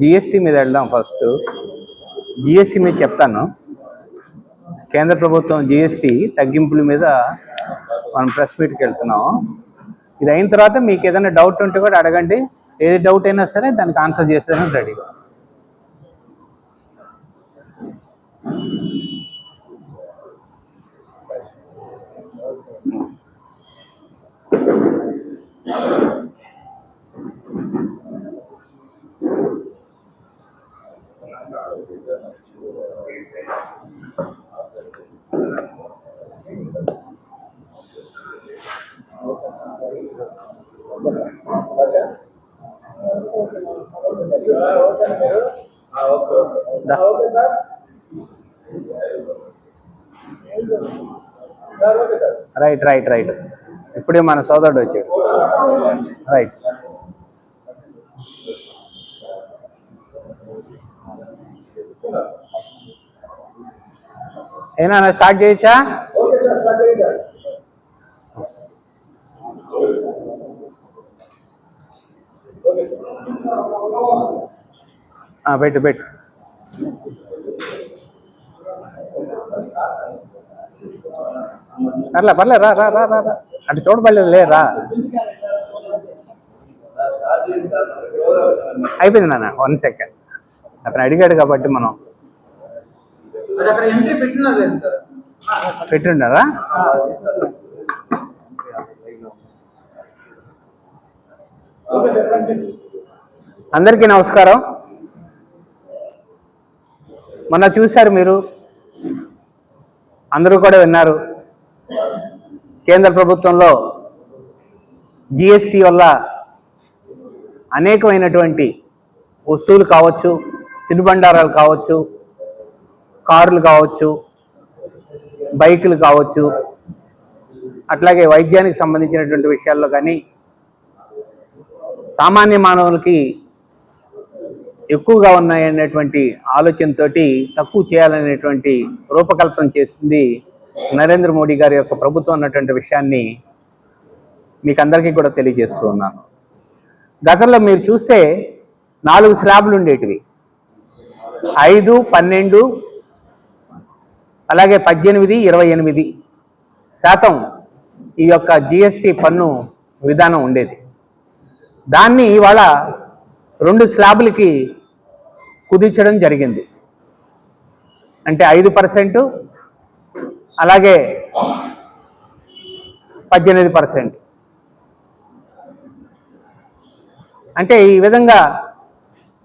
GST మీద వెళ్దాం first GST మీద చెప్తాను. కేంద్ర ప్రభుత్వం జిఎస్టీ తగ్గింపుల మీద మనం ప్రెస్ మీట్కి వెళ్తున్నాం. ఇది అయిన తర్వాత మీకు ఏదైనా డౌట్ ఉంటే కూడా అడగండి. ఏది డౌట్ అయినా సరే దానికి ఆన్సర్ చేసేదానికి రెడీగా you. రైట్ రైట్ రైట్ ఇప్పుడే మన సోదరుడు వచ్చాడు. రైట్ ఏనా స్టార్ట్ చేయొచ్చా ఆ, పెట్టు పెట్టు. పర్లే పర్లే రా రా రా రా. అటు చూడబడలేదు లే రా. అయిపోయింది నాన్న వన్ సెకండ్ అతను అడిగాడు కాబట్టి మనం పెట్టుండారా? అందరికీ నమస్కారం. మొన్న చూశారు మీరు? అందరూ కూడా విన్నారు. కేంద్ర ప్రభుత్వంలో జిఎస్టి వల్ల అనేకమైనటువంటి వస్తువులు కావచ్చు తినుబండారాలు కావచ్చు కార్లు కావచ్చు బైకులు కావచ్చు అట్లాగే వైద్యానికి సంబంధించినటువంటి విషయాల్లో కానీ సామాన్య మానవులకి ఎక్కువగా ఉన్నాయనేటువంటి ఆలోచనతోటి తక్కువ చేయాలనేటువంటి రూపకల్పన చేసింది నరేంద్ర మోడీ గారి యొక్క ప్రభుత్వం అన్నటువంటి విషయాన్ని మీకు అందరికీ కూడా తెలియజేస్తూ ఉన్నాను. గతంలో మీరు చూస్తే నాలుగు స్లాబ్లు ఉండేటివి. ఐదు పన్నెండు అలాగే పద్దెనిమిది ఇరవై ఎనిమిది శాతం ఈ యొక్క జిఎస్టి పన్ను విధానం ఉండేది. దాన్ని ఇవాళ రెండు స్లాబులకి కుదించడం జరిగింది. అంటే ఐదు పర్సెంట్ అలాగే పద్దెనిమిది పర్సెంట్ అంటే ఈ విధంగా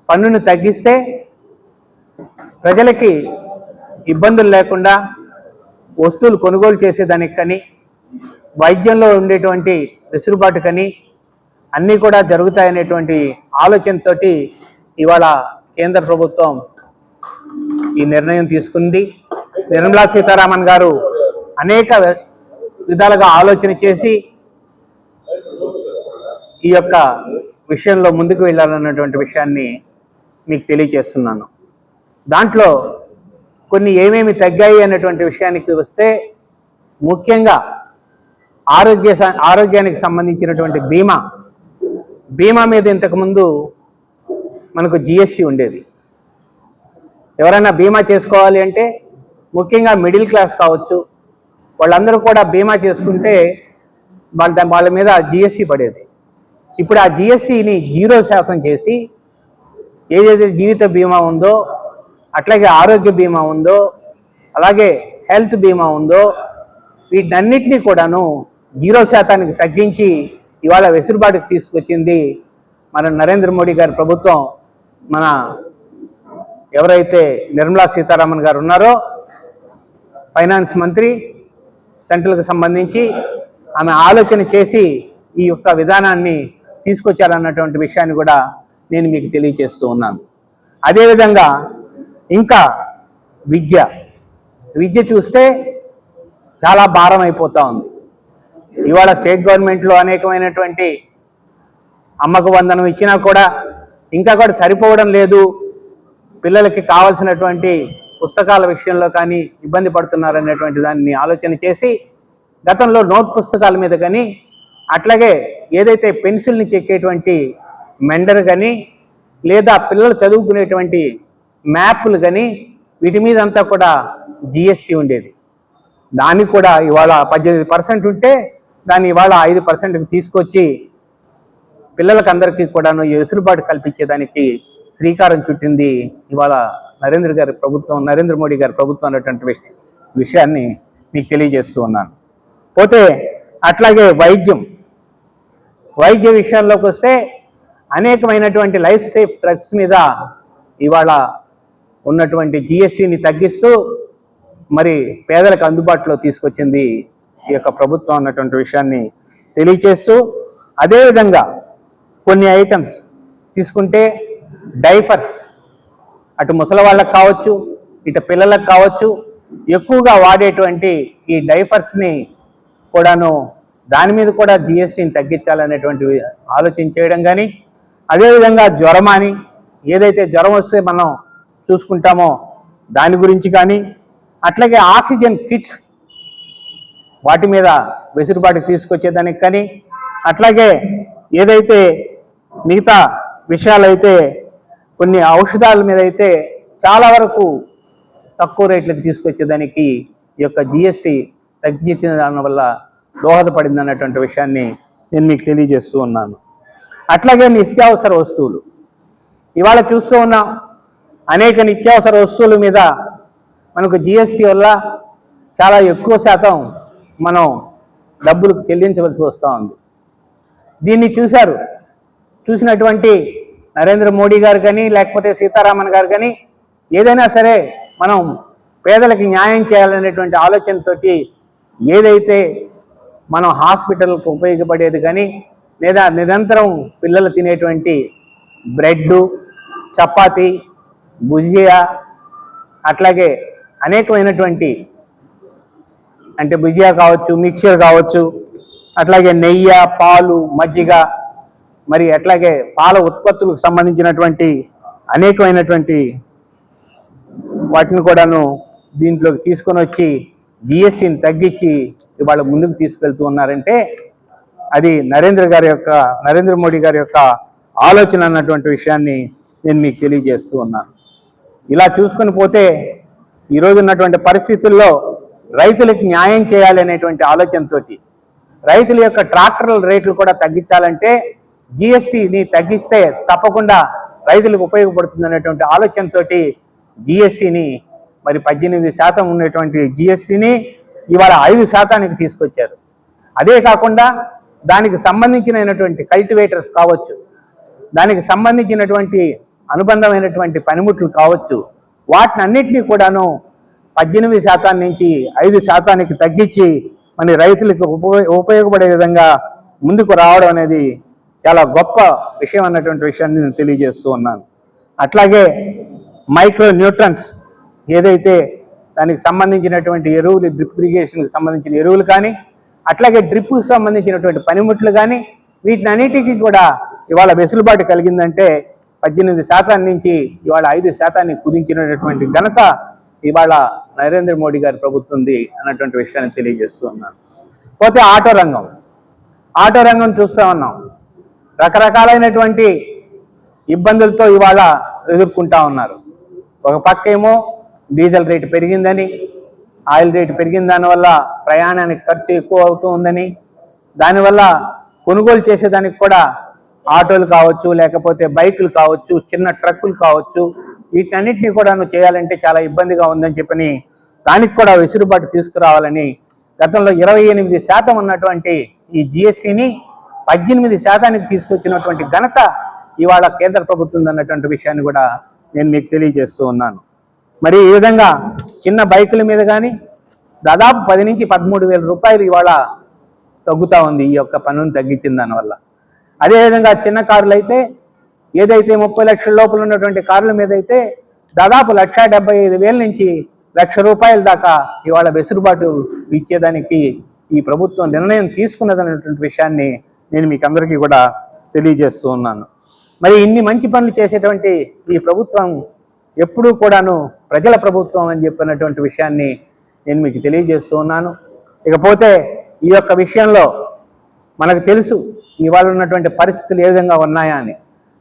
పన్నును తగ్గిస్తే ప్రజలకి ఇబ్బందులు లేకుండా వస్తువులు కొనుగోలు చేసేదానికి కానీ వైద్యంలో ఉండేటువంటి వెసులుబాటు కానీ అన్నీ కూడా జరుగుతాయనేటువంటి ఆలోచనతోటి ఇవాళ కేంద్ర ప్రభుత్వం ఈ నిర్ణయం తీసుకుంది. నిర్మలా సీతారామన్ గారు అనేక విధాలుగా ఆలోచన చేసి ఈ యొక్క విషయంలో ముందుకు వెళ్ళాలన్నటువంటి విషయాన్ని మీకు తెలియజేస్తున్నాను. దాంట్లో కొన్ని ఏమేమి తగ్గాయి అన్నటువంటి విషయానికి వస్తే ముఖ్యంగా ఆరోగ్య ఆరోగ్యానికి సంబంధించినటువంటి బీమా. బీమా మీద ఇంతకుముందు మనకు జిఎస్టీ ఉండేది. ఎవరైనా బీమా చేసుకోవాలి అంటే ముఖ్యంగా మిడిల్ క్లాస్ కావచ్చు వాళ్ళందరూ కూడా బీమా చేసుకుంటే వాళ్ళ వాళ్ళ మీద జిఎస్టీ పడేది. ఇప్పుడు ఆ జిఎస్టీని జీరో శాతం చేసి ఏదైతే జీవిత బీమా ఉందో అట్లాగే ఆరోగ్య బీమా ఉందో అలాగే హెల్త్ బీమా ఉందో వీటన్నిటినీ కూడాను జీరో శాతానికి తగ్గించి ఇవాళ వెసులుబాటుకు తీసుకొచ్చింది మన నరేంద్ర మోడీ గారి ప్రభుత్వం. మన ఎవరైతే నిర్మలా సీతారామన్ గారు ఉన్నారో ఫైనాన్స్ మంత్రి సెంట్రల్కి సంబంధించి ఆమె ఆలోచన చేసి ఈ యొక్క విధానాన్ని తీసుకొచ్చారన్నటువంటి విషయాన్ని కూడా నేను మీకు తెలియజేస్తూ ఉన్నాను. అదేవిధంగా ఇంకా విద్య. విద్య చూస్తే చాలా భారం అయిపోతూ ఉంది. ఇవాళ స్టేట్ గవర్నమెంట్లో అనేకమైనటువంటి అమ్మకు వందనం ఇచ్చినా కూడా ఇంకా కూడా సరిపోవడం లేదు. పిల్లలకి కావాల్సినటువంటి పుస్తకాల విషయంలో కానీ ఇబ్బంది పడుతున్నారనేటువంటి దాన్ని ఆలోచన చేసి గతంలో నోట్ పుస్తకాల మీద కానీ అట్లాగే ఏదైతే పెన్సిల్ని చెక్కేటువంటి మెండర్ కానీ లేదా పిల్లలు చదువుకునేటువంటి మ్యాప్లు కానీ వీటి మీద అంతా కూడా జిఎస్టీ ఉండేది. దానికి కూడా ఇవాళ పద్దెనిమిది పర్సెంట్ ఉంటే దాన్ని ఇవాళ ఐదు పర్సెంట్కి తీసుకొచ్చి పిల్లలకందరికీ కూడాను ఈ వెసులుబాటు కల్పించేదానికి శ్రీకారం చుట్టింది ఇవాళ నరేంద్ర గారి ప్రభుత్వం నరేంద్ర మోడీ గారి ప్రభుత్వం అనేటువంటి విష- విషయాన్ని మీకు తెలియజేస్తూ ఉన్నాను. పోతే అట్లాగే వైద్యం. వైద్య విషయాల్లోకి వస్తే అనేకమైనటువంటి లైఫ్ సేఫ్ డ్రగ్స్ మీద ఇవాళ ఉన్నటువంటి జిఎస్టీని తగ్గిస్తూ మరి పేదలకు అందుబాటులో తీసుకొచ్చింది ఈ యొక్క ప్రభుత్వం అన్నటువంటి విషయాన్ని తెలియచేస్తూ అదేవిధంగా కొన్ని ఐటమ్స్ తీసుకుంటే డైపర్స్ అటు ముసలి వాళ్ళకి కావచ్చు ఇటు పిల్లలకు కావచ్చు ఎక్కువగా వాడేటువంటి ఈ డైఫర్స్ని కూడాను దాని మీద కూడా జిఎస్టీని తగ్గించాలనేటువంటి ఆలోచన చేయడం కానీ అదేవిధంగా జ్వరం అని ఏదైతే జ్వరం వస్తే మనం చూసుకుంటామో దాని గురించి కానీ అట్లాగే ఆక్సిజన్ కిట్స్ వాటి మీద వెసులుబాటు తీసుకొచ్చేదానికి కానీ అట్లాగే ఏదైతే మిగతా విషయాలైతే కొన్ని ఔషధాల మీద అయితే చాలా వరకు తక్కువ రేట్లకు తీసుకొచ్చేదానికి ఈ యొక్క జిఎస్టీ తగ్గించిన దాని వల్ల దోహదపడింది అన్నటువంటి విషయాన్ని నేను మీకు తెలియజేస్తూ ఉన్నాను. అట్లాగే నిత్యావసర వస్తువులు. ఇవాళ చూస్తూ ఉన్నాం అనేక నిత్యావసర వస్తువుల మీద మనకు జిఎస్టీ వల్ల చాలా ఎక్కువ శాతం మనం డబ్బులు చెల్లించవలసి వస్తూ ఉంది. దీన్ని చూశారు. చూసినటువంటి నరేంద్ర మోడీ గారు కానీ లేకపోతే సీతారామన్ గారు కానీ ఏదైనా సరే మనం పేదలకు న్యాయం చేయాలనేటువంటి ఆలోచనతోటి ఏదైతే మనం హాస్పిటల్కి ఉపయోగపడేది కానీ లేదా నిరంతరం పిల్లలు తినేటువంటి బ్రెడ్ చపాతి భుజియా అట్లాగే అనేకమైనటువంటి అంటే భుజియా కావచ్చు మిక్చర్ కావచ్చు అట్లాగే నెయ్యి పాలు మజ్జిగ మరి అట్లాగే పాల ఉత్పత్తులకు సంబంధించినటువంటి అనేకమైనటువంటి వాటిని కూడాను దీంట్లోకి తీసుకొని వచ్చి జిఎస్టీని తగ్గించి ఇవాళ ముందుకు తీసుకెళ్తూ ఉన్నారంటే అది నరేంద్ర గారి యొక్క నరేంద్ర మోడీ గారి యొక్క ఆలోచన అన్నటువంటి విషయాన్ని నేను మీకు తెలియజేస్తూ ఉన్నాను. ఇలా చూసుకొని పోతే ఈరోజు ఉన్నటువంటి పరిస్థితుల్లో రైతులకు న్యాయం చేయాలి అనేటువంటి ఆలోచనతోటి రైతుల యొక్క ట్రాక్టర్ల రేట్లు కూడా తగ్గించాలంటే జిఎస్టీని తగ్గిస్తే తప్పకుండా రైతులకు ఉపయోగపడుతుంది అనేటువంటి ఆలోచనతోటి జిఎస్టీని మరి పద్దెనిమిది శాతం ఉన్నటువంటి జిఎస్టీని ఇవాళ ఐదు శాతానికి తీసుకొచ్చారు. అదే కాకుండా దానికి సంబంధించినటువంటి కల్టివేటర్స్ కావచ్చు దానికి సంబంధించినటువంటి అనుబంధమైనటువంటి పనిముట్లు కావచ్చు వాటిని అన్నిటినీ కూడాను పద్దెనిమిది శాతం నుంచి ఐదు శాతానికి తగ్గించి మన రైతులకు ఉపయోగపడే విధంగా ముందుకు రావడం అనేది చాలా గొప్ప విషయం అన్నటువంటి విషయాన్ని నేను తెలియజేస్తూ ఉన్నాను. అట్లాగే మైక్రో న్యూట్రన్స్ ఏదైతే దానికి సంబంధించినటువంటి ఎరువులు డ్రిప్ ఇరిగేషన్కి సంబంధించిన ఎరువులు కానీ అట్లాగే డ్రిప్కు సంబంధించినటువంటి పనిముట్లు కానీ వీటిని అన్నిటికీ కూడా ఇవాళ వెసులుబాటు కలిగిందంటే పద్దెనిమిది శాతం నుంచి ఇవాళ ఐదు శాతాన్ని కుదించినటువంటి ఘనత ఇవాళ నరేంద్ర మోడీ గారి ప్రభుత్వంది అన్నటువంటి విషయాన్ని తెలియజేస్తూ ఉన్నాను. పోతే ఆటో రంగం. ఆటో రంగం చూస్తూ ఉన్నాం. రకరకాలైనటువంటి ఇబ్బందులతో ఇవాళ ఎదుర్కొంటా ఉన్నారు. ఒక పక్క ఏమో డీజిల్ రేటు పెరిగిందని ఆయిల్ రేటు పెరిగిన దానివల్ల ప్రయాణానికి ఖర్చు ఎక్కువ అవుతూ ఉందని దానివల్ల కొనుగోలు చేసేదానికి కూడా ఆటోలు కావచ్చు లేకపోతే బైకులు కావచ్చు చిన్న ట్రక్కులు కావచ్చు వీటన్నిటిని కూడా నువ్వు చేయాలంటే చాలా ఇబ్బందిగా ఉందని చెప్పని దానికి కూడా వెసులుబాటు తీసుకురావాలని గతంలో ఇరవై ఎనిమిది శాతం ఉన్నటువంటి ఈ జిఎస్టిని పద్దెనిమిది శాతానికి తీసుకొచ్చినటువంటి ఘనత ఇవాళ కేంద్ర ప్రభుత్వం అన్నటువంటి విషయాన్ని కూడా నేను మీకు తెలియజేస్తూ ఉన్నాను. మరి ఈ విధంగా చిన్న బైకుల మీద కానీ దాదాపు పది నుంచి పదమూడు వేల రూపాయలు ఇవాళ తగ్గుతూ ఉంది ఈ యొక్క పన్నును తగ్గించిన దానివల్ల అదేవిధంగా చిన్న కార్లు అయితే ఏదైతే ముప్పై లక్షల లోపల ఉన్నటువంటి కార్ల మీద అయితే దాదాపు లక్ష డెబ్బై ఐదు వేల నుంచి లక్ష రూపాయల దాకా ఇవాళ వెసులుబాటు ఇచ్చేదానికి ఈ ప్రభుత్వం నిర్ణయం తీసుకున్నదనేటువంటి విషయాన్ని నేను మీకు అందరికీ కూడా తెలియజేస్తూ ఉన్నాను. మరి ఇన్ని మంచి పనులు చేసేటువంటి ఈ ప్రభుత్వం ఎప్పుడూ కూడాను ప్రజల ప్రభుత్వం అని చెప్పినటువంటి విషయాన్ని నేను మీకు తెలియజేస్తూ ఉన్నాను. ఇకపోతే ఈ యొక్క విషయంలో మనకు తెలుసు ఇవాళ ఉన్నటువంటి పరిస్థితులు ఏ విధంగా ఉన్నాయా అని.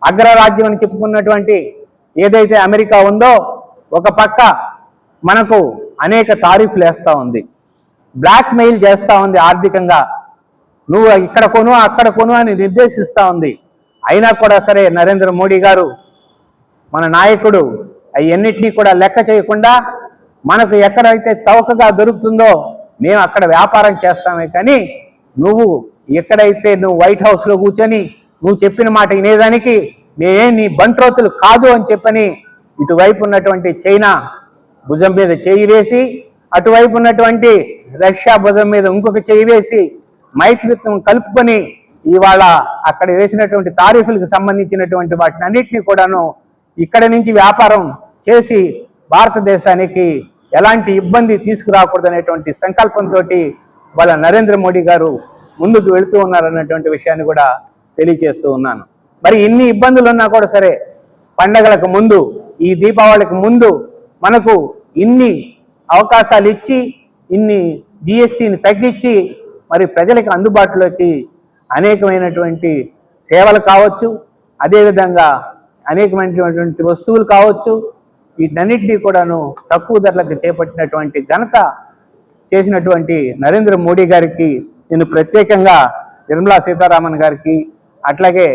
అగ్రరాజ్యం అని చెప్పుకున్నటువంటి ఏదైతే అమెరికా ఉందో ఒక పక్క మనకు అనేక తారీఫ్లు వేస్తూ ఉంది. బ్లాక్ మెయిల్ చేస్తూ ఉంది ఆర్థికంగా. నువ్వు ఇక్కడ కొను అక్కడ కొను అని నిర్దేశిస్తూ ఉంది. అయినా కూడా సరే నరేంద్ర మోడీ గారు మన నాయకుడు అవన్నిటినీ కూడా లెక్క చేయకుండా మనకు ఎక్కడైతే చౌకగా దొరుకుతుందో మేము అక్కడ వ్యాపారం చేస్తామే కానీ నువ్వు ఎక్కడైతే నువ్వు వైట్ హౌస్లో కూర్చొని నువ్వు చెప్పిన మాట వినేదానికి మేమే నీ బంట్రోతులు కాదు అని చెప్పని ఇటువైపు ఉన్నటువంటి చైనా భుజం మీద చేయి వేసి అటువైపు ఉన్నటువంటి రష్యా భుజం మీద ఇంకొక చేయి వేసి మైత్రిత్వం కలుపుకొని ఇవాళ అక్కడ వేసినటువంటి తారీఫులకు సంబంధించినటువంటి వాటిని అన్నింటినీ కూడాను ఇక్కడ నుంచి వ్యాపారం చేసి భారతదేశానికి ఎలాంటి ఇబ్బంది తీసుకురాకూడదనేటువంటి సంకల్పంతో వాళ్ళ నరేంద్ర మోడీ గారు ముందుకు వెళుతూ ఉన్నారన్నటువంటి విషయాన్ని కూడా తెలియజేస్తూ ఉన్నాను. మరి ఇన్ని ఇబ్బందులు ఉన్నా కూడా సరే పండగలకు ముందు ఈ దీపావళికి ముందు మనకు ఇన్ని అవకాశాలు ఇచ్చి ఇన్ని జిఎస్టీని తగ్గించి మరి ప్రజలకు అందుబాటులోకి అనేకమైనటువంటి సేవలు కావచ్చు అదేవిధంగా అనేకమైనటువంటి వస్తువులు కావచ్చు వీటన్నిటినీ కూడాను తక్కువ ధరలకు చేపట్టినటువంటి ఘనత చేసినటువంటి నరేంద్ర మోడీ గారికి నేను ప్రత్యేకంగా నిర్మలా సీతారామన్ గారికి అట్లాగే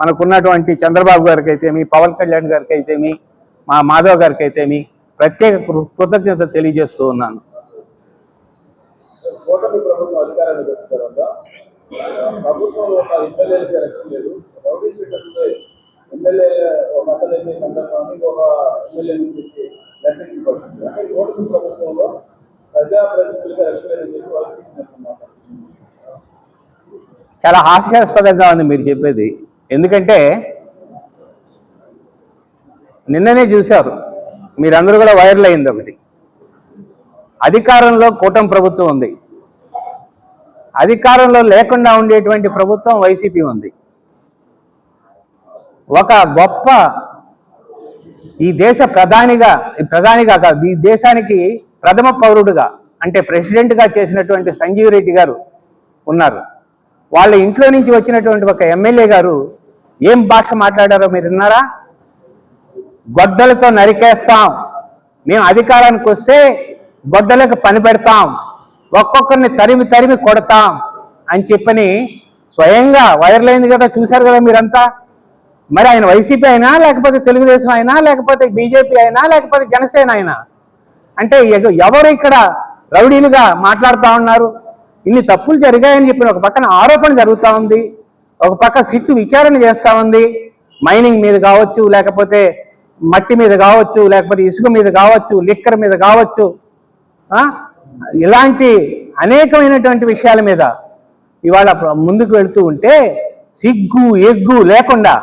మనకున్నటువంటి చంద్రబాబు గారికి అయితేమి పవన్ కళ్యాణ్ గారికి అయితేమి మా మాధవ్ గారికి అయితేమి ప్రత్యేక కృ- కృతజ్ఞత తెలియజేస్తూ ఉన్నాను. కూటమి ప్రభుత్వం అధికారానికి వచ్చిన తర్వాత ప్రభుత్వంలో ఒక ఎమ్మెల్యేలకి రక్షణ లేదు రౌడీ షీటర్లు ఎమ్మెల్యే ఒక అతన్ని సందర్భాన్ని ఇంకొక ఎమ్మెల్యేని చేసి రక్షించబడుతుంది అంటే కూటమి ప్రభుత్వంలో ప్రజాప్రతినిధులకి రక్షణ లేదని చెప్పి వాళ్ళు చెప్పినట్టున్నారు చాలా హాస్యాస్పదంగా ఉంది మీరు చెప్పేది. ఎందుకంటే నిన్ననే చూశారు. మీరందరూ కూడా వైరల్ అయింది ఒకటి. అధికారంలో కూటమి ప్రభుత్వం ఉంది. అధికారంలో లేకుండా ఉండేటువంటి ప్రభుత్వం వైసీపీ ఉంది. ఒక గొప్ప ఈ దేశ ప్రధానిగా ఈ ప్రధానిగా కాదు ఈ దేశానికి ప్రథమ పౌరుడుగా అంటే ప్రెసిడెంట్గా చేసినటువంటి సంజీవ్ రెడ్డి గారు ఉన్నారు. వాళ్ళ ఇంట్లో నుంచి వచ్చినటువంటి ఒక ఎమ్మెల్యే గారు ఏం భాష మాట్లాడారో మీరు విన్నారా? గొడ్డలతో నరికేస్తాం. మేము అధికారానికి వస్తే గొడ్డలకు పని పెడతాం. ఒక్కొక్కరిని తరిమి తరిమి కొడతాం అని చెప్పని స్వయంగా వైరల్ అయింది కదా చూశారు కదా మీరంతా? మరి ఆయన వైసీపీ అయినా లేకపోతే తెలుగుదేశం అయినా లేకపోతే బీజేపీ అయినా లేకపోతే జనసేన అయినా? అంటే ఎవరు ఇక్కడ రౌడీలుగా మాట్లాడుతూ ఉన్నారు? ఇన్ని తప్పులు జరిగాయని చెప్పిన ఒక పక్కన ఆరోపణ జరుగుతూ ఉంది. ఒక పక్క సిట్టు విచారణ చేస్తూ ఉంది. మైనింగ్ మీద కావచ్చు లేకపోతే మట్టి మీద కావచ్చు లేకపోతే ఇసుక మీద కావచ్చు లిక్కర్ మీద కావచ్చు ఇలాంటి అనేకమైనటువంటి విషయాల మీద ఇవాళ ముందుకు వెళ్తూ ఉంటే సిగ్గు ఎగ్గు లేకుండా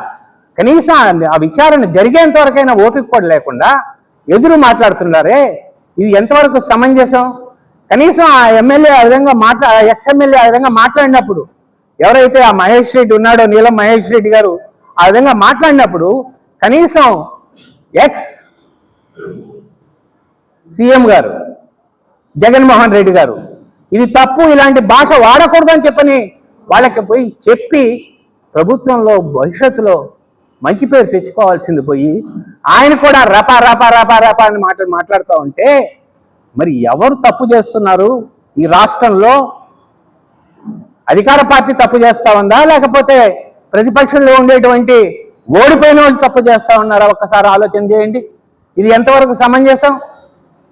కనీసం ఆ- ఆ విచారణ జరిగేంత వరకైనా ఓపిక కూడా లేకుండా ఎదురు మాట్లాడుతున్నారే. ఇది ఎంతవరకు సమంజసం? కనీసం ఆ ఎమ్మెల్యే ఆ విధంగా మాట్లా ఎక్స్ ఎమ్మెల్యే ఆ విధంగా మాట్లాడినప్పుడు ఎవరైతే ఆ మహేష్ రెడ్డి ఉన్నాడో నీలం మహేష్ రెడ్డి గారు ఆ విధంగా మాట్లాడినప్పుడు కనీసం ఎక్స్ సీఎం గారు జగన్మోహన్ రెడ్డి గారు. ఇది తప్పు ఇలాంటి భాష వాడకూడదని చెప్పని వాళ్ళకి పోయి చెప్పి ప్రభుత్వంలో భవిష్యత్తులో మంచి పేరు తెచ్చుకోవాల్సింది పోయి ఆయన కూడా రపా రపా రపా రపా అని మాట మాట్లాడుతూ ఉంటే మరి ఎవరు తప్పు చేస్తున్నారు? ఈ రాష్ట్రంలో అధికార పార్టీ తప్పు చేస్తా ఉందా? లేకపోతే ప్రతిపక్షంలో ఉండేటువంటి ఓడిపోయిన వాళ్ళు తప్పు చేస్తా ఉన్నారా? ఒక్కసారి ఆలోచన చేయండి. ఇది ఎంతవరకు సమంజసం?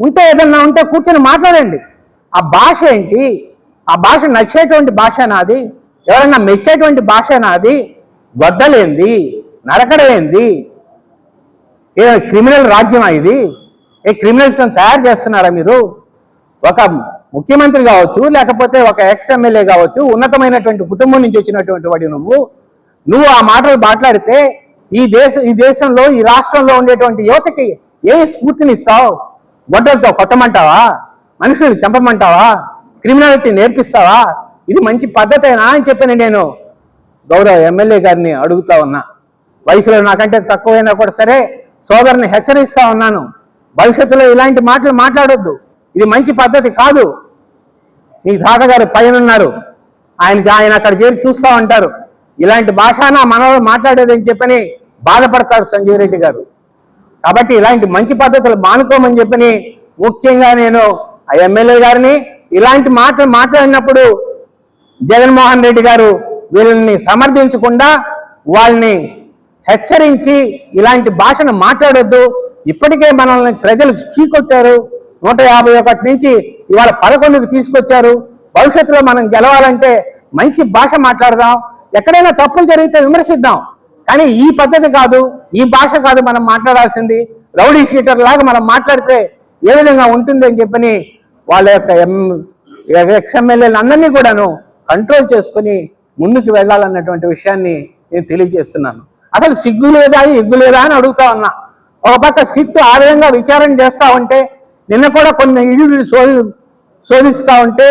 ఉంటే ఏదన్నా ఉంటే కూర్చొని మాట్లాడండి. ఆ భాష ఏంటి? ఆ భాష నచ్చేటువంటి భాష నాది? ఎవరన్నా మెచ్చేటువంటి భాష నాది? గొడ్డలేంది నరకడేంది ఏ క్రిమినల్ రాజ్యమా ఇది? ఏ క్రిమినల్స్ తయారు చేస్తున్నారా మీరు? ఒక ముఖ్యమంత్రి కావచ్చు లేకపోతే ఒక ఎక్స్ ఎమ్మెల్యే కావచ్చు ఉన్నతమైనటువంటి కుటుంబం నుంచి వచ్చినటువంటి వాడి నువ్వు. నువ్వు ఆ మాటలు మాట్లాడితే ఈ దేశ ఈ దేశంలో ఈ రాష్ట్రంలో ఉండేటువంటి యువతకి ఏ స్ఫూర్తినిస్తావు గొడ్డలతో కొట్టమంటావా? మనుషుల్ని చంపమంటావా? క్రిమినాలిటీ నేర్పిస్తావా? ఇది మంచి పద్ధతేనా అని చెప్పాను నేను. గౌరవ ఎమ్మెల్యే గారిని అడుగుతా ఉన్నా. వయసులో నాకంటే తక్కువైనా కూడా సరే సోదరుని హెచ్చరిస్తా ఉన్నాను. భవిష్యత్తులో ఇలాంటి మాటలు మాట్లాడొద్దు. ఇది మంచి పద్ధతి కాదు. మీ తాతగారు పైన ఉన్నారు ఆయన ఆయన అక్కడ చేరి చూస్తూ ఉంటారు. ఇలాంటి భాష నా మనలో మాట్లాడేదని చెప్పని బాధపడతాడు సంజీవ్ రెడ్డి గారు. కాబట్టి ఇలాంటి మంచి పద్ధతులు మానుకోమని చెప్పని ముఖ్యంగా నేను ఆ ఎమ్మెల్యే గారిని ఇలాంటి మాటలు మాట్లాడినప్పుడు జగన్మోహన్ రెడ్డి గారు వీళ్ళని సమర్థించకుండా వాళ్ళని హెచ్చరించి ఇలాంటి భాషను మాట్లాడొద్దు. ఇప్పటికే మనల్ని ప్రజలు చీకొట్టారు. నూట యాభై ఒకటి నుంచి ఇవాళ పదకొండుకి తీసుకొచ్చారు. భవిష్యత్తులో మనం గెలవాలంటే మంచి భాష మాట్లాడదాం. ఎక్కడైనా తప్పులు జరిగితే విమర్శిద్దాం. కానీ ఈ పద్ధతి కాదు ఈ భాష కాదు మనం మాట్లాడాల్సింది. రౌడీ షీటర్ లాగా మనం మాట్లాడితే ఏ విధంగా ఉంటుంది అని చెప్పని వాళ్ళ యొక్క ఎం ఎక్స్ఎమ్మెల్యేలు కూడాను కంట్రోల్ చేసుకుని ముందుకు వెళ్ళాలన్నటువంటి విషయాన్ని నేను తెలియజేస్తున్నాను. అసలు సిగ్గు లేదా ఎగ్గు లేదా అని అడుగుతా ఉన్నా. ఒక పక్క సిట్టు ఆ విధంగా విచారణ చేస్తా ఉంటే నిన్న కూడా కొన్ని ఇళ్ళు శోధి శోధిస్తా ఉంటే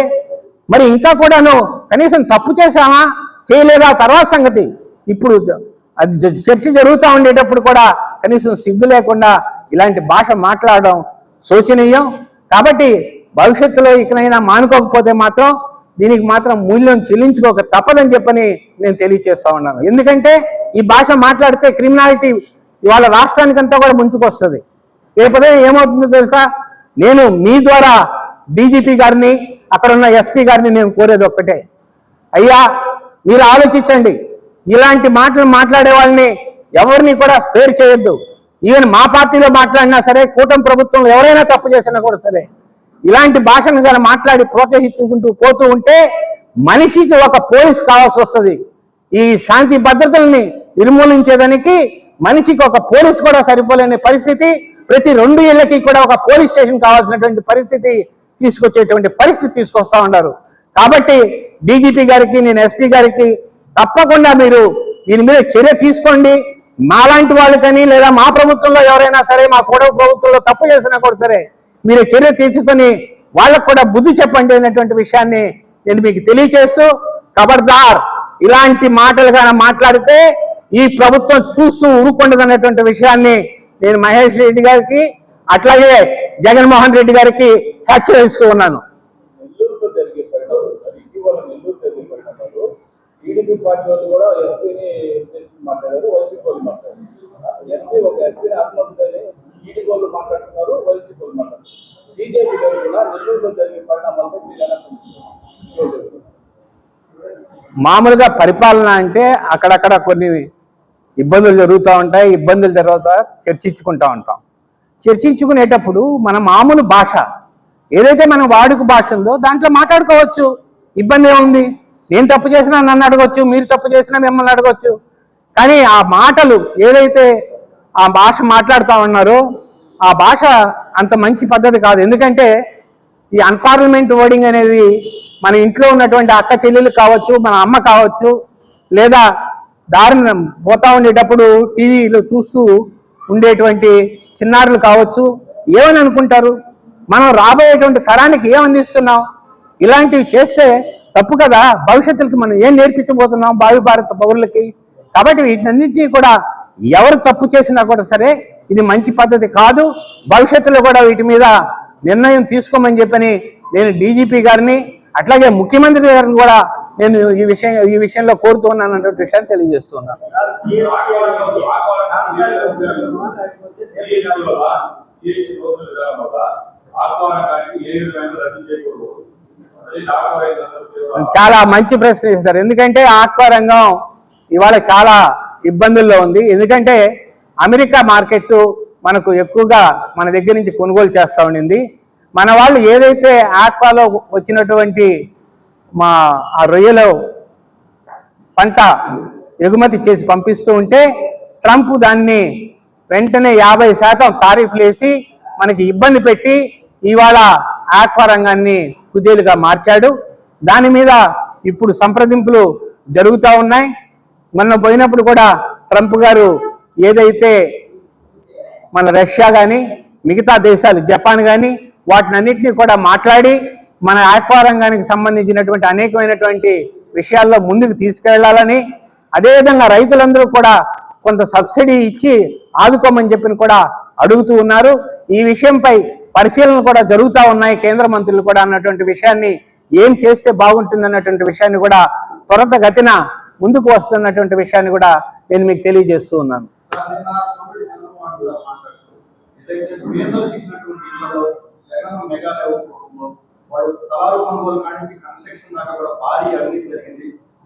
మరి ఇంకా కూడాను కనీసం తప్పు చేశామా చేయలేదా తర్వాత సంగతి. ఇప్పుడు అది చర్చ జరుగుతూ ఉండేటప్పుడు కూడా కనీసం సిగ్గు లేకుండా ఇలాంటి భాష మాట్లాడడం శోచనీయం. కాబట్టి భవిష్యత్తులో ఇకనైనా మానుకోకపోతే మాత్రం దీనికి మాత్రం మూల్యం చెల్లించుకోక తప్పదని చెప్పని నేను తెలియజేస్తా ఉన్నాను. ఎందుకంటే ఈ భాష మాట్లాడితే క్రిమినాలిటీ ఇవాళ రాష్ట్రానికంతా కూడా ముంచుకొస్తుంది. రేపదే ఏమవుతుందో తెలుసా? నేను మీ ద్వారా డీజీపీ గారిని అక్కడ ఉన్న ఎస్పీ గారిని నేను కోరేది ఒక్కటే. అయ్యా మీరు ఆలోచించండి. ఇలాంటి మాటలు మాట్లాడే వాళ్ళని ఎవరిని కూడా స్పేర్ చేయొద్దు. ఈవెన్ మా పార్టీలో మాట్లాడినా సరే కూటమి ప్రభుత్వంలో ఎవరైనా తప్పు చేసినా కూడా సరే ఇలాంటి భాషను కానీ మాట్లాడి ప్రోత్సహించుకుంటూ పోతూ ఉంటే మనిషికి ఒక పోలీస్ కావాల్సి వస్తుంది. ఈ శాంతి భద్రతల్ని నిర్మూలించేదానికి మనిషికి ఒక పోలీస్ కూడా సరిపోలేని పరిస్థితి ప్రతి రెండు ఇళ్ళకి కూడా ఒక పోలీస్ స్టేషన్ కావాల్సినటువంటి పరిస్థితి తీసుకొచ్చేటువంటి పరిస్థితి తీసుకొస్తా ఉన్నారు. కాబట్టి డీజీపీ గారికి నేను ఎస్పీ గారికి తప్పకుండా మీరు దీని మీద చర్య తీసుకోండి. మాలాంటి వాళ్ళకని లేదా మా ప్రభుత్వంలో ఎవరైనా సరే మా కూడా ప్రభుత్వంలో తప్పు చేసినా కూడా సరే మీరు చర్య తీసుకొని వాళ్ళకు కూడా బుద్ధి చెప్పండి అనేటువంటి విషయాన్ని నేను మీకు తెలియచేస్తూ ఖబర్దార్ ఇలాంటి మాటలు కానీ మాట్లాడితే ఈ ప్రభుత్వం చూస్తూ ఊరుకుండదు అనేటువంటి విషయాన్ని నేను మహేష్ రెడ్డి గారికి అట్లాగే జగన్మోహన్ రెడ్డి గారికి హెచ్చరిస్తూ ఉన్నాను నెల్లూరులో జరిగే పరిణామాలు సార్ ఇటీవల నెల్లూరు జరిగే పరిణామాలు టీడీపీ పార్టీ వాళ్ళు కూడా ఎస్పీని ఉద్దేశించి మాట్లాడారు వైసీపీ వాళ్ళు మాట్లాడారు. ఎస్పీ ఒక ఎస్పీని అసమర్థులని ఈడీ వాళ్ళు మాట్లాడుతున్నారు వైసీపీ వాళ్ళు మాట్లాడుతున్నారు. బీజేపీ వాళ్ళు కూడా నెల్లూరులో జరిగే పరిణామాలతో మీరు ఎలా మామూలుగా పరిపాలన అంటే అక్కడక్కడ కొన్ని ఇబ్బందులు జరుగుతూ ఉంటాయి ఇబ్బందుల తర్వాత చర్చించుకుంటూ ఉంటాం. చర్చించుకునేటప్పుడు మన మామూలు భాష ఏదైతే మన వాడుక భాష ఉందో దాంట్లో మాట్లాడుకోవచ్చు. ఇబ్బంది ఏముంది? నేను తప్పు చేసినా నన్ను అడగొచ్చు మీరు తప్పు చేసినా మిమ్మల్ని అడగొచ్చు. కానీ ఆ మాటలు ఏదైతే ఆ భాష మాట్లాడుతూ ఉన్నారో ఆ భాష అంత మంచి పద్ధతి కాదు. ఎందుకంటే ఈ అన్పార్లమెంట్ వర్డింగ్ అనేది మన ఇంట్లో ఉన్నటువంటి అక్క చెల్లెలు కావచ్చు మన అమ్మ కావచ్చు లేదా దారుణం పోతా ఉండేటప్పుడు టీవీలో చూస్తూ ఉండేటువంటి చిన్నారులు కావచ్చు ఏమని అనుకుంటారు? మనం రాబోయేటువంటి తరానికి ఏమందిస్తున్నాం ఇలాంటివి చేస్తే తప్పు కదా భవిష్యత్తుకి మనం ఏం నేర్పించబోతున్నాం భావి భారత పౌరులకి కాబట్టి వీటినన్నింటినీ కూడా ఎవరు తప్పు చేసినా కూడా సరే ఇది మంచి పద్ధతి కాదు భవిష్యత్తులో కూడా వీటి మీద నిర్ణయం తీసుకోమని చెప్పని నేను డీజీపీ గారిని అట్లాగే ముఖ్యమంత్రి గారిని కూడా నేను ఈ విషయం ఈ విషయంలో కోరుతూ ఉన్నాను అన్నటువంటి విషయాన్ని తెలియజేస్తున్నాను చాలా మంచి ప్రశ్న వేశారు ఎందుకంటే ఆక్వా రంగం ఇవాళ చాలా ఇబ్బందుల్లో ఉంది. ఎందుకంటే అమెరికా మార్కెట్ మనకు ఎక్కువగా మన దగ్గర నుంచి కొనుగోలు చేస్తూ ఉండింది. మన వాళ్ళు ఏదైతే ఆక్వాలో వచ్చినటువంటి మా ఆ రొయ్యలో పంట ఎగుమతి చేసి పంపిస్తూ ఉంటే ట్రంప్ దాన్ని వెంటనే యాభై శాతం తారీఫ్లు వేసి మనకి ఇబ్బంది పెట్టి ఇవాళ ఆక్వా రంగాన్ని కుదేలుగా మార్చాడు. దాని మీద ఇప్పుడు సంప్రదింపులు జరుగుతూ ఉన్నాయి. మొన్న పోయినప్పుడు కూడా ట్రంప్ గారు ఏదైతే మన రష్యా కానీ మిగతా దేశాలు జపాన్ కానీ వాటినన్నింటినీ కూడా మాట్లాడి మన ఆక్వారంగానికి సంబంధించినటువంటి అనేకమైనటువంటి విషయాల్లో ముందుకు తీసుకెళ్ళాలని అదేవిధంగా రైతులందరూ కూడా కొంత సబ్సిడీ ఇచ్చి ఆదుకోమని చెప్పిన కూడా అడుగుతూ ఉన్నారు. ఈ విషయంపై పరిశీలనలు కూడా జరుగుతూ ఉన్నాయి కేంద్ర మంత్రులు కూడా అన్నటువంటి విషయాన్ని ఏం చేస్తే బాగుంటుంది అన్నటువంటి విషయాన్ని కూడా త్వరత గతిన ముందుకు వస్తున్నటువంటి విషయాన్ని కూడా నేను మీకు తెలియజేస్తూ ఉన్నాను.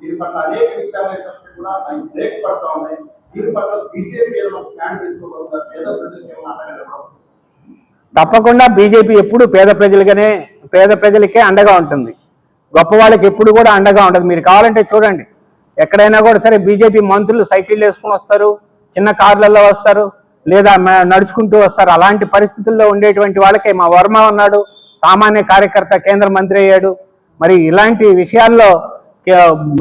దీని పట్ల అనేక విచారణ కూడా బ్రేక్ పడతా ఉన్నాయి దీని పట్ల బీజేపీ స్టాండ్ పేద ప్రజలకు ఏమైనా తప్పకుండా బీజేపీ ఎప్పుడు పేద ప్రజలుగానే పేద ప్రజలకే అండగా ఉంటుంది. గొప్ప వాళ్ళకి ఎప్పుడు కూడా అండగా ఉంటుంది మీరు కావాలంటే చూడండి. ఎక్కడైనా కూడా సరే బీజేపీ మంత్రులు సైకిల్ వేసుకుని వస్తారు చిన్న కార్లలో వస్తారు లేదా నడుచుకుంటూ వస్తారు. అలాంటి పరిస్థితుల్లో ఉండేటువంటి వాళ్ళకే మా వర్మ ఉన్నాడు సామాన్య కార్యకర్త కేంద్ర మంత్రి అయ్యాడు. మరి ఇలాంటి విషయాల్లో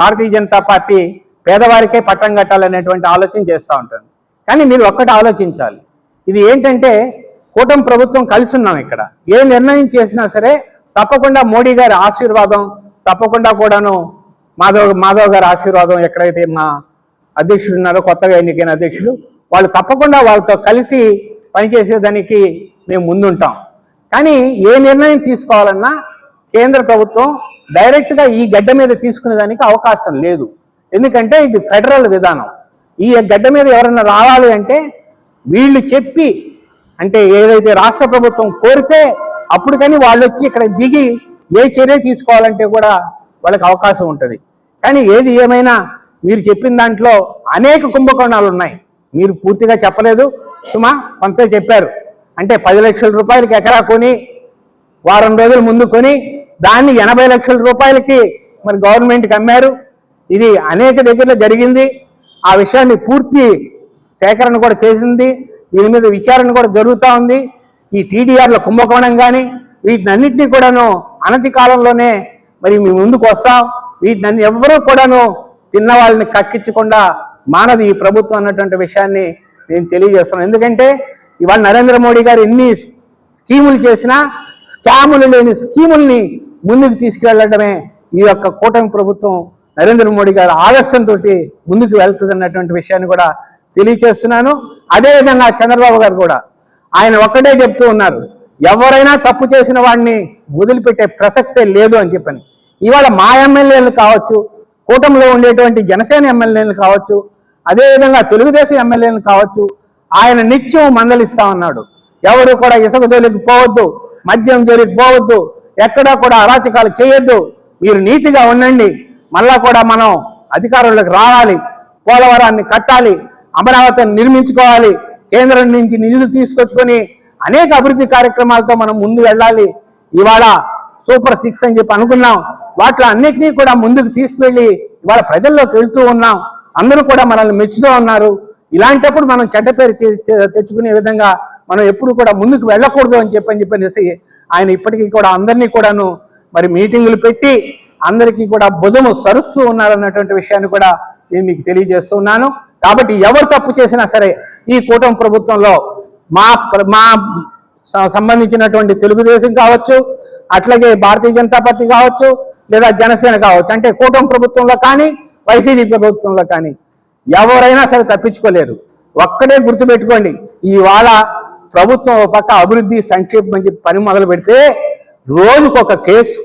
భారతీయ జనతా పార్టీ పేదవారికే పట్టం కట్టాలనేటువంటి ఆలోచన చేస్తూ ఉంటుంది. కానీ మీరు ఒక్కటి ఆలోచించాలి. ఇది ఏంటంటే కూటమి ప్రభుత్వం కలిసి ఉన్నాం ఇక్కడ. ఏ నిర్ణయం చేసినా సరే తప్పకుండా మోడీ గారి ఆశీర్వాదం తప్పకుండా కూడాను మాధవ్ మాధవ్ గారి ఆశీర్వాదం ఎక్కడైతే మా అధ్యక్షుడు ఉన్నారో కొత్తగా ఎన్నికైన అధ్యక్షుడు వాళ్ళు తప్పకుండా వాళ్ళతో కలిసి పనిచేసేదానికి మేము ముందుంటాం. కానీ ఏ నిర్ణయం తీసుకోవాలన్నా కేంద్ర ప్రభుత్వం డైరెక్ట్గా ఈ గడ్డ మీద తీసుకునేదానికి అవకాశం లేదు. ఎందుకంటే ఇది ఫెడరల్ విధానం. ఈ గడ్డ మీద ఎవరైనా రావాలి అంటే వీళ్ళు చెప్పి అంటే ఏదైతే రాష్ట్ర ప్రభుత్వం కోరితే అప్పుడు కానీ వాళ్ళు వచ్చి ఇక్కడ దిగి ఏ చర్య తీసుకోవాలంటే కూడా వాళ్ళకి అవకాశం ఉంటుంది. కానీ ఏది ఏమైనా మీరు చెప్పిన దాంట్లో అనేక కుంభకోణాలు ఉన్నాయి. మీరు పూర్తిగా చెప్పలేదు. సుమా కొంత చెప్పారు. అంటే పది లక్షల రూపాయలకి ఎకరా కొని వారం రోజులు ముందు కొని దాన్ని ఎనభై లక్షల రూపాయలకి మరి గవర్నమెంట్కి అమ్మారు. ఇది అనేక దగ్గరలో జరిగింది. ఆ విషయాన్ని పూర్తి సేకరణ కూడా చేసింది. దీని మీద విచారణ కూడా జరుగుతూ ఉంది. ఈ టీడీఆర్ల కుంభకోణం కానీ వీటినన్నింటినీ కూడాను అనతి కాలంలోనే మరి మీ ముందుకు వస్తాం. వీటిని ఎవరూ కూడాను తిన్న వాళ్ళని కక్కించకుండా మానది ఈ ప్రభుత్వం అన్నటువంటి విషయాన్ని నేను తెలియజేస్తున్నాను. ఎందుకంటే ఇవాళ నరేంద్ర మోడీ గారు ఎన్ని స్కీములు చేసినా స్కాములు లేని స్కీముల్ని ముందుకు తీసుకెళ్ళడమే ఈ యొక్క కూటమి ప్రభుత్వం నరేంద్ర మోడీ గారి ఆదర్శంతో ముందుకు వెళ్తుంది అన్నటువంటి విషయాన్ని కూడా తెలియచేస్తున్నాను. అదేవిధంగా చంద్రబాబు గారు కూడా ఆయన ఒక్కటే చెప్తూ ఉన్నారు ఎవరైనా తప్పు చేసిన వాడిని వదిలిపెట్టే ప్రసక్తే లేదు అని చెప్పని. ఇవాళ మా ఎమ్మెల్యేలు కావచ్చు కూటమిలో ఉండేటువంటి జనసేన ఎమ్మెల్యేలు కావచ్చు అదేవిధంగా తెలుగుదేశం ఎమ్మెల్యేలు కావచ్చు ఆయన నిత్యం మందలిస్తా ఉన్నాడు. ఎవరు కూడా ఇసుక జోలికి పోవద్దు మద్యం జోలికి పోవద్దు ఎక్కడా కూడా అరాచకాలు చేయొద్దు. మీరు నీతిగా ఉండండి మళ్ళా కూడా మనం అధికారంలోకి రావాలి పోలవరాన్ని కట్టాలి అమరావతిని నిర్మించుకోవాలి కేంద్రం నుంచి నిధులు తీసుకొచ్చుకొని అనేక అభివృద్ధి కార్యక్రమాలతో మనం ముందు వెళ్ళాలి. ఇవాళ సూపర్ సిక్స్ అని చెప్పి అనుకున్నాం. వాటిలో అన్నిటినీ కూడా ముందుకు తీసుకెళ్ళి ఇవాళ ప్రజల్లోకి వెళ్తూ ఉన్నాం. అందరూ కూడా మనల్ని మెచ్చుతూ ఉన్నారు. ఇలాంటప్పుడు మనం చెడ్డ పేరు తె- తెచ్చుకునే విధంగా మనం ఎప్పుడు కూడా ముందుకు వెళ్ళకూడదు అని చెప్పని చెప్పనేసి ఆయన ఇప్పటికీ కూడా అందరినీ కూడాను మరి మీటింగులు పెట్టి అందరికీ కూడా భుజము సరుస్తూ ఉన్నారన్నటువంటి విషయాన్ని కూడా నేను మీకు తెలియజేస్తున్నాను. కాబట్టి ఎవరు తప్పు చేసినా సరే ఈ కూటమి ప్రభుత్వంలో మా ప్ర- మా సంబంధించినటువంటి తెలుగుదేశం కావచ్చు అట్లాగే భారతీయ జనతా పార్టీ కావచ్చు లేదా జనసేన కావచ్చు అంటే కూటమి ప్రభుత్వంలో కానీ వైసీపీ ప్రభుత్వంలో కానీ ఎవరైనా సరే తప్పించుకోలేరు. ఒక్కడే గుర్తుపెట్టుకోండి ఇవాళ ప్రభుత్వం ఒక పక్క అభివృద్ధి సంక్షేమం అని చెప్పి పని మొదలు పెడితే రోజుకొక కేసు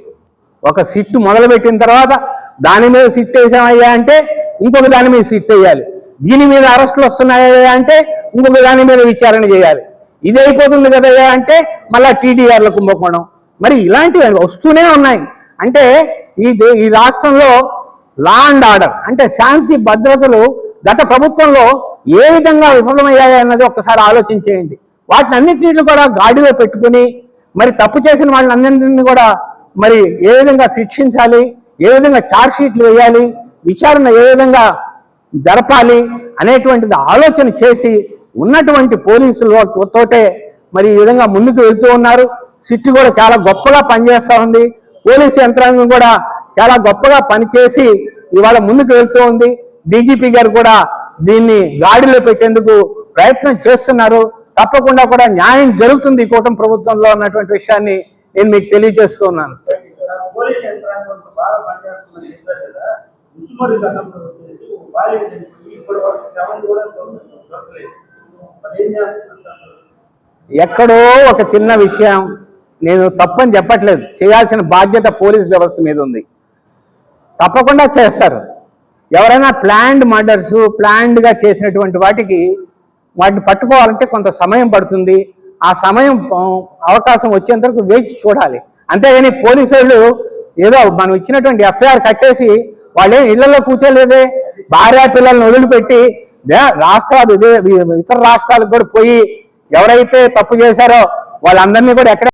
ఒక సిట్టు మొదలుపెట్టిన తర్వాత దాని మీద సిట్ వేసామయ్యా అంటే ఇంకొక దాని మీద సిట్ వేయాలి దీని మీద అరెస్టులు వస్తున్నాయా అంటే ఇంకొక దాని మీద విచారణ చేయాలి. ఇది అయిపోతుంది కదయ్యా అంటే మళ్ళా టీడీఆర్ల కుంభకోణం. మరి ఇలాంటివి వస్తూనే ఉన్నాయి. అంటే ఈ ఈ రాష్ట్రంలో లా అండ్ ఆర్డర్ అంటే శాంతి భద్రతలు గత ప్రభుత్వంలో ఏ విధంగా విఫలమయ్యాయి అన్నది ఒక్కసారి ఆలోచించేయండి. వాటిని అన్నింటినీ కూడా గాడిలో పెట్టుకుని మరి తప్పు చేసిన వాళ్ళని అందరినీ కూడా మరి ఏ విధంగా శిక్షించాలి ఏ విధంగా ఛార్జ్ షీట్లు వేయాలి విచారణ ఏ విధంగా జరపాలి అనేటువంటిది ఆలోచన చేసి ఉన్నటువంటి పోలీసులు తోటే మరి ఈ విధంగా ముందుకు వెళ్తూ ఉన్నారు. సిట్టు కూడా చాలా గొప్పగా పనిచేస్తూ ఉంది. పోలీసు యంత్రాంగం కూడా చాలా గొప్పగా పనిచేసి ఇవాళ ముందుకు వెళ్తూ ఉంది. డీజీపీ గారు కూడా దీన్ని గాడిలో పెట్టేందుకు ప్రయత్నం చేస్తున్నారు. తప్పకుండా కూడా న్యాయం జరుగుతుంది ఈ కూటమి ప్రభుత్వంలో ఉన్నటువంటి విషయాన్ని నేను మీకు తెలియజేస్తున్నాను. ఇప్పటి వరకు సెవెన్ కూడా దొరకలేదు మరి ఏం చేస్తున్నారు ఎక్కడో ఒక చిన్న విషయం నేను తప్పని చెప్పట్లేదు. చేయాల్సిన బాధ్యత పోలీస్ వ్యవస్థ మీద ఉంది. తప్పకుండా చేస్తారు. ఎవరైనా ప్లాన్డ్ మర్డర్స్ ప్లాన్డ్గా చేసినటువంటి వాటికి వాటిని పట్టుకోవాలంటే కొంత సమయం పడుతుంది. ఆ సమయం అవకాశం వచ్చేంత వరకు వేచి చూడాలి. అంతేగాని పోలీసు వాళ్ళు ఏదో మనం ఇచ్చినటువంటి ఎఫ్ఐఆర్ కట్టేసి వాళ్ళేం ఇళ్ళలో కూర్చోలేదే భార్య పిల్లల్ని వదిలిపెట్టి రాష్ట్రాలు ఇతర రాష్ట్రాలకు కూడా పోయి ఎవరైతే తప్పు చేశారో వాళ్ళందరినీ కూడా ఎక్కడ